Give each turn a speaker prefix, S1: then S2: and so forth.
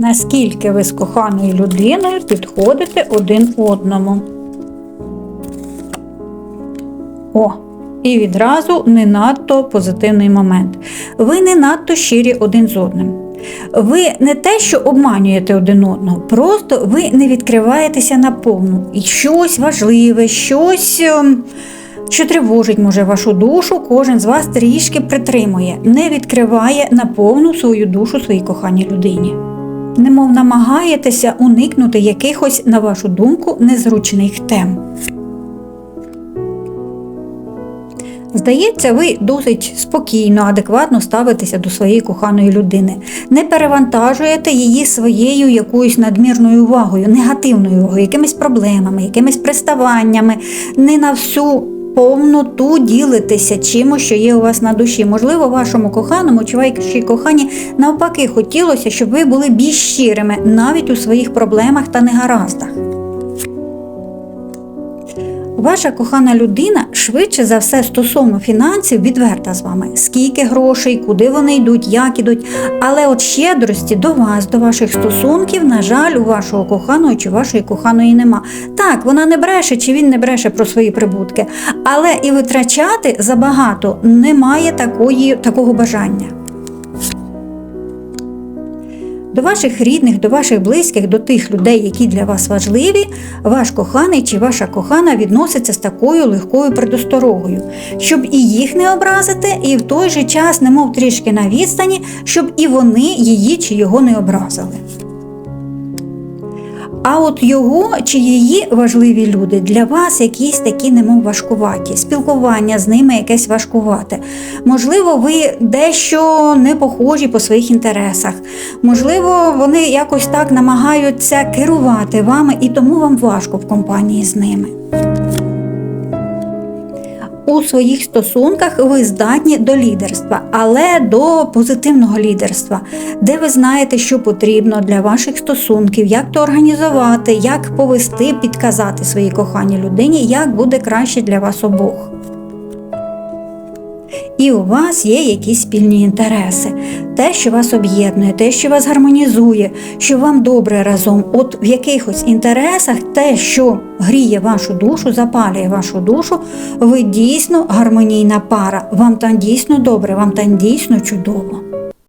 S1: Наскільки ви з коханою людиною підходите один одному? О, і відразу не надто позитивний момент. Ви не надто щирі один з одним. Ви не те, що обманюєте один одного, просто ви не відкриваєтеся наповну. І щось важливе, щось, ем, що тривожить, може, вашу душу, кожен з вас трішки притримує, не відкриває наповну свою душу своїй коханій людині. Немов намагаєтеся уникнути якихось, на вашу думку, незручних тем. Здається, ви досить спокійно, адекватно ставитеся до своєї коханої людини, не перевантажуєте її своєю якоюсь надмірною увагою, негативною увагою, якимись проблемами, якимись приставаннями, не на всю повноту ділитеся чимось, що є у вас на душі. Можливо, вашому коханому чи вашій кохані навпаки хотілося, щоб ви були більш щирими навіть у своїх проблемах та негараздах. Ваша кохана людина швидше за все стосовно фінансів відверта з вами. Скільки грошей, куди вони йдуть, як ідуть. Але от щедрості до вас, до ваших стосунків, на жаль, у вашого коханого чи вашої коханої нема. Так, вона не бреше чи він не бреше про свої прибутки, але і витрачати забагато немає такої, такого бажання. До ваших рідних, до ваших близьких, до тих людей, які для вас важливі, ваш коханий чи ваша кохана відноситься з такою легкою предосторогою, щоб і їх не образити, і в той же час, немов трішки на відстані, щоб і вони її чи його не образили. А от його чи її важливі люди для вас якісь такі, немов важкуваті, спілкування з ними якесь важкувате. Можливо, ви дещо не похожі по своїх інтересах. Можливо, вони якось так намагаються керувати вами, і тому вам важко в компанії з ними. У своїх стосунках ви здатні до лідерства, але до позитивного лідерства, де ви знаєте, що потрібно для ваших стосунків, як то організувати, як повести, підказати своїй коханій людині, як буде краще для вас обох. І у вас є якісь спільні інтереси, те, що вас об'єднує, те, що вас гармонізує, що вам добре разом. От в якихось інтересах те, що гріє вашу душу, запалює вашу душу, ви дійсно гармонійна пара. Вам там дійсно добре, вам там дійсно чудово.